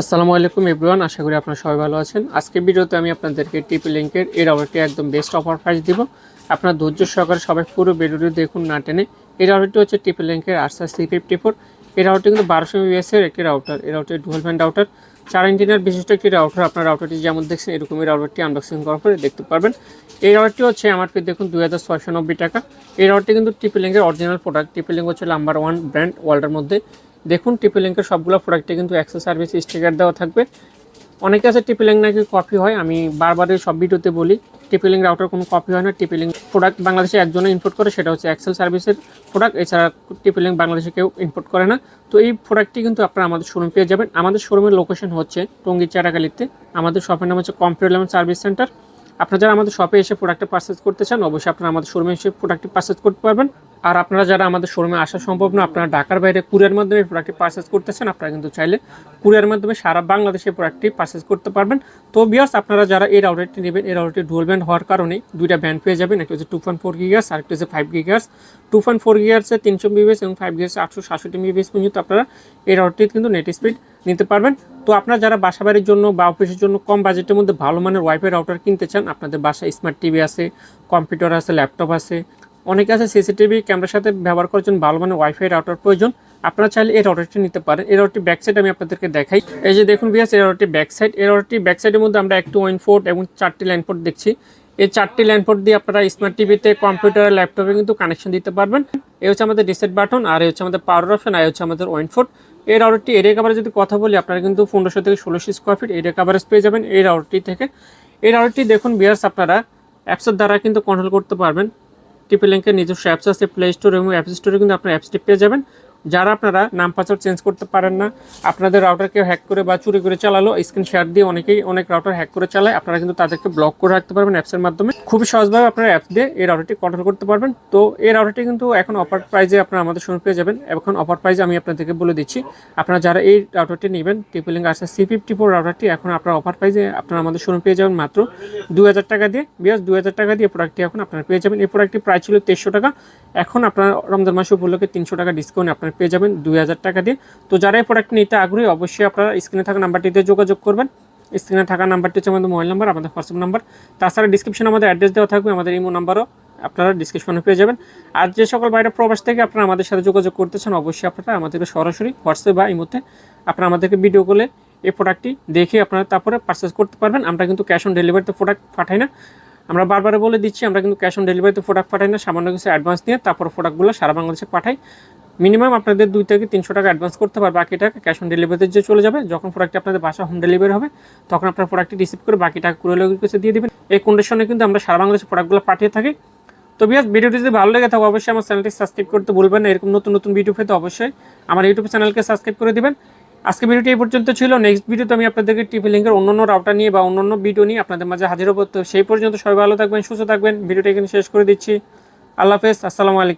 আসসালামু আলাইকুম এভরিওয়ান, আশা করি আপনারা সবাই ভালো আছেন। আজকের ভিডিওতে আমি আপনাদেরকে টিপি লিঙ্কের এই রাউটারটি একদম বেস্ট অফার প্রাইস দিব। আপনার ধৈর্য সহকারে সবাই পুরো ভিডিওটি দেখুন না টেনে। এই রাউটারটি হচ্ছে টিপি লিঙ্কের আরসা সি ফিফটি ফোর এই রাউটারটি কিন্তু বারোশো এর একটি রাউটার এই রাউটার ডুয়েল ব্যান্ড রাউটার চার ইঞ্জিনের বিশিষ্ট একটি রাউটার আপনার রাউটারটি যেমন দেখছেন, এরকমই রাউটারটি আনবক্সিং করার পরে দেখতে পারবেন। এই রাউটারটি হচ্ছে আমার পে দেখুন দুই হাজার ছয়শো নব্বই টাকা। এই রাউটারটি কিন্তু টিপি লিঙ্কের অরিজিনাল প্রোডাক্ট টিপি লিঙ্ক হচ্ছে নাম্বার ওয়ান ব্র্যান্ড ওয়ার্ল্ডের মধ্যে। দেখুন টিপি লিঙ্কের সবগুলো প্রোডাক্টে কিন্তু অ্যাক্সেস সার্ভিস স্টিকার দেওয়া থাকবে। অনেকে আছে টিপিলিং নাকি কপি হয়, আমি বারবারই সব ভিডিওতে বলি টিপিলিং রাউটার কোনো কপি হয় না টিপিলিং প্রোডাক্ট বাংলাদেশে একজনে ইম্পোর্ট করে, সেটা হচ্ছে এক্সেল সার্ভিসের প্রোডাক্ট এছাড়া টিপিলিং বাংলাদেশে কেউ ইম্পোর্ট করে না। তো এই প্রোডাক্টটি কিন্তু আপনারা আমাদের শোরুম পেয়ে যাবেন। আমাদের শোরুমের লোকেশন হচ্ছে টঙ্গী চারাকালিতে আমাদের শপের নাম হচ্ছে কম্পিউটার লেভেল সার্ভিস সেন্টার আপনারা যারা আমাদের শপে এসে প্রোডাক্টটা পারচেস করতে চান, অবশ্যই আপনারা আমাদের শোরুমে এসে প্রোডাক্টটি পারচেস করতে পারবেন। আর আপনারা যারা আমাদের শোরুমে আসা সম্ভব না, আপনারা ঢাকার বাইরে কুরিয়ার মাধ্যমে প্রোডাক্টটি পারচেস করতেছেন, আপনারা কিন্তু চাইলে কুরিয়ার মাধ্যমে সারা বাংলাদেশে প্রোডাক্টটি পারচেস করতে পারবেন। তো বিয়ার্স আপনারা যারা এই রাউটারটি নেবেন, এই রাউটারটি ডুয়াল ব্যান্ড হওয়ার কারণে দুইটা ব্যান্ড পেয়ে যাবেন, একটা হচ্ছে টু পয়েন্ট ফোর গিগার্স আর একটা হচ্ছে five gigahertz two point four গিগার্সে তিনশো বিবিএস এবং ফাইভ গিগার্সে আটশো সাতষট্টি বিবিএস পর্যন্ত আপনারা এই রাউটারটি কিন্তু নেট স্পিড নিতে পারবেন। তো আপনারা যারা বাসা বাড়ির জন্য বা অফিসের জন্য কম বাজেটের মধ্যে ভালো মানের ওয়াইফাই রাউটার কিনতে চান, আপনাদের বাসায় স্মার্ট টিভি আছে কম্পিউটার আছে ল্যাপটপ আছে অনেকে আছে সিসিটিভি ক্যামেরার সাথে ব্যবহার করার জন্য ভালো মানের ওয়াইফাই রাউটার প্রয়োজন। আপনারা চাইলে এই রাউটারটি নিতে পারেন। এই রাউটারটি ব্যাক সাইড আমি আপনাদেরকে দেখাই। এই যে দেখুন বিয়াস এই রাউটারটি ব্যাক সাইড এই রাউটারটি ব্যাক সাইডের মধ্যে আমরা একটু ওয়াইন পোর্ট এবং চারটি লাইন পোর্ট দেখছি। এই চারটি লাইন পোর্ট দিয়ে আপনারা স্মার্ট টিভিতে কম্পিউটার ল্যাপটপে কিন্তু কানেকশন দিতে পারবেন। এ হচ্ছে আমাদের রিসেট বাটন আর এই হচ্ছে আমাদের পাওয়ার অপশন আর হচ্ছে আমাদের ওয়াইন পোর্ট এই রাউটারটি এরিয়া কাভারেজ যদি কথা বলি, আপনারা কিন্তু পনেরোশো থেকে ষোলোশো স্কোয়ার ফিট এরিয়া কাভারেজ পেয়ে যাবেন এই রাউটারটি থেকে। এই রাউটারটি দেখুন বিয়ার্স আপনারা অ্যাপসের দ্বারা কিন্তু কন্ট্রোল করতে পারবেন। টিপি লিঙ্কের নিজস্ব অ্যাপস আছে প্লে স্টোর এবং অ্যাপ স্টোরে কিন্তু আপনার অ্যাপসটি পেয়ে যাবেন। যারা আপনারা নাম পাসওয়ার্ড চেঞ্জ করতে পারেন না, আপনাদের রাউটারকে হ্যাক করে বা চুরি করে চালালো স্ক্রিন শেয়ার দিয়ে অনেকেই অনেক রাউটার হ্যাক করে চালায়, আপনারা কিন্তু তাদেরকে ব্লক করে রাখতে পারবেন অ্যাপসের মাধ্যমে। খুবই সহজভাবে আপনারা অ্যাপস দিয়ে এই রাউটারটি কন্ট্রোল করতে পারবেন। তো এই রাউটারটি কিন্তু এখন অফার প্রাইজে আপনারা আমাদের শুনে পেয়ে যাবেন। এখন অফার প্রাইজে আমি আপনাদেরকে বলে দিচ্ছি, আপনারা যারা এই রাউটারটি নেবেন টিপি লিঙ্ক আসছে সি ফিফটি ফোর রাউটারটি এখন আপনার অফার প্রাইজে আপনারা আমাদের শুনে পেয়ে যাবেন মাত্র দু হাজার টাকা দিয়ে। বিয়াস দু হাজার টাকা দিয়ে প্রোডাক্টটি এখন আপনারা পেয়ে যাবেন। এই প্রোডাক্টটি প্রাইস ছিল তেইশশো টাকা। এখন আপনার রমজান মাসে উপলক্ষে তিনশো টাকা ডিসকাউন্ট আপনারা পেয়ে যাবেন দুই হাজার টাকা দিয়ে। তো যারা এই প্রোডাক্ট নিতে আগ্রহী, অবশ্যই আপনারা স্ক্রিনে থাকা নাম্বারটিতে যোগাযোগ করবেন। স্ক্রিনে থাকা নাম্বারটি হচ্ছে আমাদের মোবাইল নাম্বার, আমাদের হোয়াটসঅ্যাপ নাম্বার। তাছাড়া ডিসক্রিপশনে আমাদের অ্যাড্রেস দেওয়া থাকবে, আমাদের ইমো নাম্বারও আপনারা ডিসক্রিপশনে পেয়ে যাবেন। আর যে সকল বাইরে প্রবাস থেকে আপনারা আমাদের সাথে যোগাযোগ করতেছেন অবশ্যই আপনারা আমাদেরকে সরাসরি হোয়াটসঅ্যাপ বা ইমোতে আপনারা আমাদেরকে ভিডিও কলে এই প্রোডাক্টটি দেখে আপনারা তারপরে পারচেস করতে পারবেন। আমরা কিন্তু ক্যাশ অন ডেলিভারিতে প্রোডাক্ট পাঠাই না। আমরা বারবার বলে দিচ্ছি, আমরা কিন্তু ক্যাশ অন ডেলিভারিতে প্রোডাক্ট পাঠাই না। সামান্য কিছু অ্যাডভান্স নিয়ে তারপর প্রোডাক্টগুলো সারা বাংলাদেশে পাঠাই। মিনিমাম আপনাদের দুই থেকে তিনশো টাকা অ্যাডভান্স করতে পারবে বাকি টাকা ক্যাশ অন ডেলিভারিতে যে চলে যাবে, যখন প্রোডাক্টটি আপনাদের বাসা হোম ডেলিভারি হবে, তখন আপনার প্রোডাক্টটি রিসিভ করে বাকি টাকা লোকের কাছে দিয়ে দেবেন। এই কন্ডিশনে কিন্তু আমরা সারা বাংলাদেশে প্রোডাক্টগুলো পাঠিয়ে থাকি। তো বিয়াস ভিডিওটি যদি ভালো লেগে থাকে, অবশ্যই আমার চ্যানেলটি সাবস্ক্রাইব করতে ভুলবেন না। এরকম নতুন নতুন ভিডিও পেতে অবশ্যই আমার ইউটিউব চ্যানেলকে সাবস্ক্রাইব করে দেবেন। আজকে ভিডিওটি এই পর্যন্ত ছিল। নেক্সট ভিডিওতে আমি আপনাদেরকে টিভি লিঙ্কের অন্য অন্য রাউটার নিয়ে বা অন্য অন্য ভিডিও নিয়ে আপনাদের মাঝে হাজির হব। তো সেই পর্যন্ত সবাই ভালো থাকবেন, সুস্থ থাকবেন। ভিডিওটি এখানে শেষ করে দিচ্ছি। আল্লাহ হাফেজ। আসসালামু আলাইকুম।